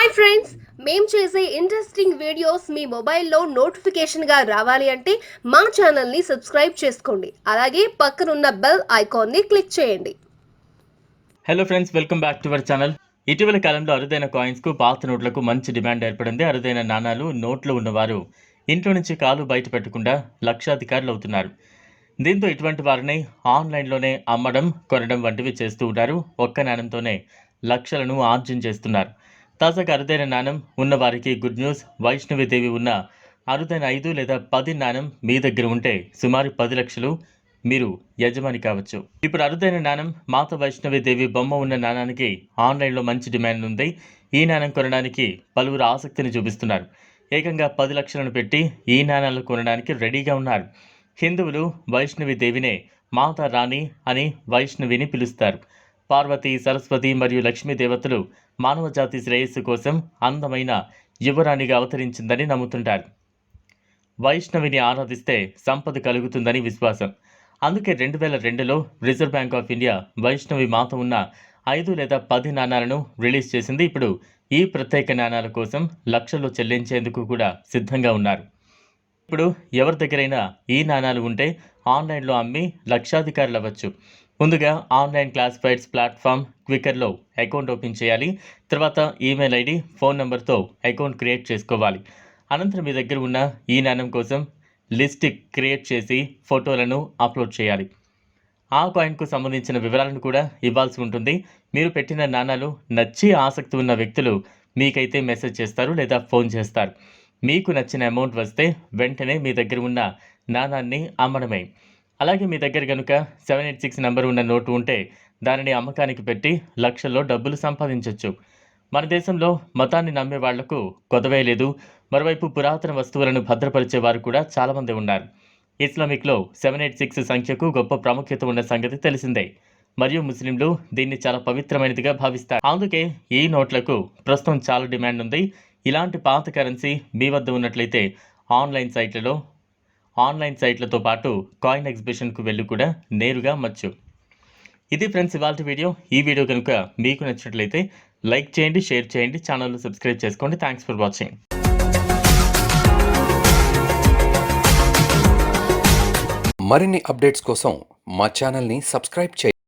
Hi friends మేము చేసే interesting videos మీ మొబైల్లో నోటిఫికేషన్గా రావాలి అంటే మా ఛానల్ని సబ్స్క్రైబ్ చేసుకోండి. అలాగే పక్కనున్న బెల్ ఐకాన్ని క్లిక్ చేయండి. Hello friends welcome back to our channel ఇటీవల కాలంలో అరుదైన కాయిన్స్కు పాత నోట్లకు మంచి డిమాండ్ ఏర్పడింది. అరుదైన నాణాలు నోట్లు ఉన్నవారు ఇంట్లో నుంచి కాలు బయట పెట్టకుండా లక్షాధికారులు అవుతున్నారు. దీంతో ఇటువంటి వారిని ఆన్లైన్లోనే అమ్మడం కొనడం వంటివి చేస్తూ ఉంటారు. ఒక్క నాణంతోనే లక్షలను ఆర్జన చేస్తున్నారు. తాజాగా అరుదైన నాణం ఉన్న వారికి గుడ్ న్యూస్. వైష్ణవిదేవి ఉన్న అరుదైన ఐదు లేదా పది నాణం మీ దగ్గర ఉంటే సుమారు పది లక్షలు మీరు యజమాని కావచ్చు. ఇప్పుడు అరుదైన నాణం మాత వైష్ణవి దేవి బొమ్మ ఉన్న నాణానికి ఆన్లైన్లో మంచి డిమాండ్ ఉంది. ఈ నాణం కొనడానికి పలువురు ఆసక్తిని చూపిస్తున్నారు. ఏకంగా పది లక్షలను పెట్టి ఈ నాణాలు కొనడానికి రెడీగా ఉన్నారు. హిందువులు వైష్ణవి దేవినే మాత రాణి అని వైష్ణవిని పిలుస్తారు. పార్వతి సరస్వతి మరియు లక్ష్మీ దేవతలు మానవ జాతి శ్రేయస్సు కోసం అందమైన యువరాణిగా అవతరించిందని నమ్ముతుంటారు. వైష్ణవిని ఆరాధిస్తే సంపద కలుగుతుందని విశ్వాసం. అందుకే రెండు వేల రెండులో reserve bank of India Vaishnavi Mata ఉన్న ఐదు లేదా పది నాణాలను రిలీజ్ చేసింది. ఇప్పుడు ఈ ప్రత్యేక నాణాల కోసం లక్షల్లో చెల్లించేందుకు కూడా సిద్ధంగా ఉన్నారు. ఇప్పుడు ఎవరి దగ్గరైనా ఈ నాణాలు ఉంటే ఆన్లైన్లో అమ్మి లక్షాధికారులు అవ్వచ్చు. ముందుగా ఆన్లైన్ క్లాసిఫైడ్స్ ప్లాట్ఫామ్ క్వికర్లో అకౌంట్ ఓపెన్ చేయాలి. తర్వాత ఈమెయిల్ ఐడి ఫోన్ నెంబర్తో అకౌంట్ క్రియేట్ చేసుకోవాలి. అనంతరం మీ దగ్గర ఉన్న ఈ నాణం కోసం లిస్ట్ క్రియేట్ చేసి ఫోటోలను అప్లోడ్ చేయాలి. ఆ కాయిన్కు సంబంధించిన వివరాలను కూడా ఇవ్వాల్సి ఉంటుంది. మీరు పెట్టిన నాణాలు నచ్చి ఆసక్తి ఉన్న వ్యక్తులు మీకైతే మెసేజ్ చేస్తారు లేదా ఫోన్ చేస్తారు. మీకు నచ్చిన అమౌంట్ వస్తే వెంటనే మీ దగ్గర ఉన్న నాణాన్ని అమ్మడమే. అలాగే మీ దగ్గర కనుక సెవెన్ ఎయిట్ సిక్స్ నెంబర్ ఉన్న నోటు ఉంటే దానిని అమ్మకానికి పెట్టి లక్షల్లో డబ్బులు సంపాదించవచ్చు మన దేశంలో మతాన్ని నమ్మే వాళ్ళకు కొదవే లేదు. మరోవైపు పురాతన వస్తువులను భద్రపరిచే వారు కూడా చాలామంది ఉన్నారు. ఇస్లామిక్లో సెవెన్ ఎయిట్ సిక్స్ సంఖ్యకు గొప్ప ప్రాముఖ్యత ఉన్న సంగతి తెలిసిందే. మరియు ముస్లింలు దీన్ని చాలా పవిత్రమైనదిగా భావిస్తారు. అందుకే ఈ నోట్లకు ప్రస్తుతం చాలా డిమాండ్ ఉంది. ఇలాంటి పాత కరెన్సీ మీ వద్ద ఉన్నట్లయితే ఆన్లైన్ సైట్లలో ఆన్లైన్ సైట్లతో పాటు కాయిన్ ఎగ్జిబిషన్కు వెళ్ళి కూడా నేరుగా అమ్మచ్చు. ఇది ఫ్రెండ్స్ ఇవాళ వీడియో. ఈ వీడియో కనుక మీకు నచ్చినట్లయితే లైక్ చేయండి షేర్ చేయండి ఛానల్ను సబ్స్క్రైబ్ చేసుకోండి. Thanks for watching. మరిన్ని అప్డేట్స్ కోసం మా ఛానల్ని సబ్స్క్రైబ్ చేయండి.